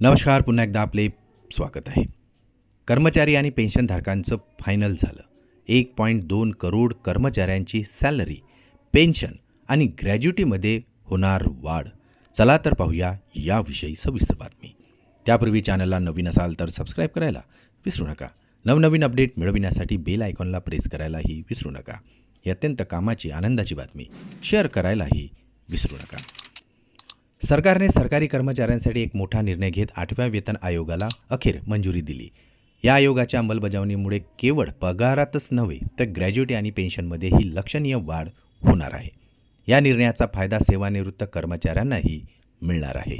नमस्कार पुन्हा एकदा आपले स्वागत आहे. कर्मचारी आणि पेन्शनधारकांचं फायनल झालं. एक पॉईंट दोन करोड कर्मचाऱ्यांची सॅलरी पेन्शन आणि ग्रॅज्युटीमध्ये होणार वाढ. चला तर पाहूया याविषयी सविस्तर बातमी. त्यापूर्वी चॅनलला नवीन असाल तर सबस्क्राईब करायला विसरू नका. नवनवीन अपडेट मिळविण्यासाठी बेल आयकॉनला प्रेस करायलाही विसरू नका. ही अत्यंत कामाची आनंदाची बातमी. शेअर करायलाही विसरू नका. सरकारने सरकारी कर्मचाऱ्यांसाठी एक मोठा निर्णय घेत आठव्या वेतन आयोगाला अखेर मंजुरी दिली. या आयोगाच्या अंमलबजावणीमुळे केवळ पगारातच नव्हे तर ग्रॅज्युटी आणि पेन्शनमध्येही लक्षणीय वाढ होणार आहे. या निर्णयाचा फायदा सेवानिवृत्त कर्मचाऱ्यांनाही मिळणार आहे.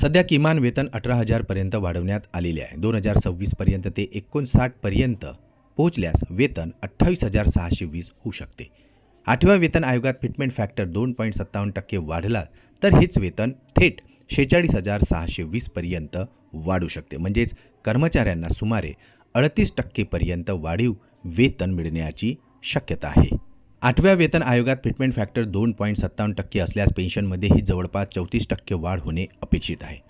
सध्या किमान वेतन अठरा हजारपर्यंत वाढवण्यात आलेले आहे. दोन हजार सव्वीसपर्यंत ते एकोणसाठपर्यंत पोहोचल्यास वेतन अठ्ठावीस हजार सहाशे वीस होऊ शकते. आठव्या वेतन आयोगात फिटमेंट फॅक्टर दोन पॉईंट सत्तावन्न टक्के वाढला तर हेच वेतन थेट शेहेचाळीस हजार सहाशे वीसपर्यंत वाढू शकते. म्हणजेच कर्मचाऱ्यांना सुमारे अडतीस टक्केपर्यंत वाढीव वेतन मिळण्याची शक्यता आहे. आठव्या वेतन आयोगात फिटमेंट फॅक्टर दोन पॉईंट सत्तावन्न टक्के असल्यास पेन्शनमध्येही जवळपास चौतीस टक्के वाढ होणे अपेक्षित आहे.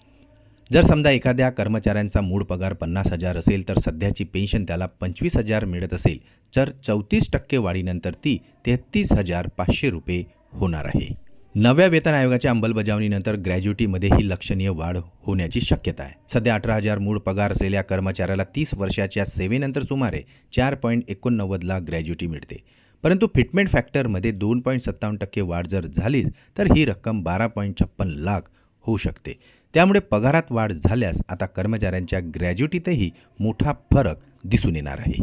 जर समजा एखाद्या कर्मचाऱ्यांचा मूळ पगार पन्नास हजार असेल तर सध्याची पेन्शन त्याला पंचवीस हजार मिळत असेल तर चौतीस टक्के वाढीनंतर ती तेहतीस हजार पाचशे रुपये होणार आहे. नव्या वेतन आयोगाच्या अंमलबजावणीनंतर ग्रॅज्युटीमध्येही लक्षणीय वाढ होण्याची शक्यता आहे. सध्या अठरा हजार मूळ पगार असलेल्या कर्मचाऱ्याला तीस वर्षाच्या सेवेनंतर सुमारे चार पॉईंट एकोणनव्वदला ग्रॅज्युटी मिळते. परंतु फिटमेंट फॅक्टरमध्ये दोन पॉईंट सत्तावन्न टक्के वाढ जर झाली तर ही रक्कम बारा पॉईंट छप्पन लाख होऊ शकते. त्यामुळे पगारात वाढ झाल्यास आता कर्मचाऱ्यांच्या ग्रॅज्युटीतही मोठा फरक दिसून येणार आहे.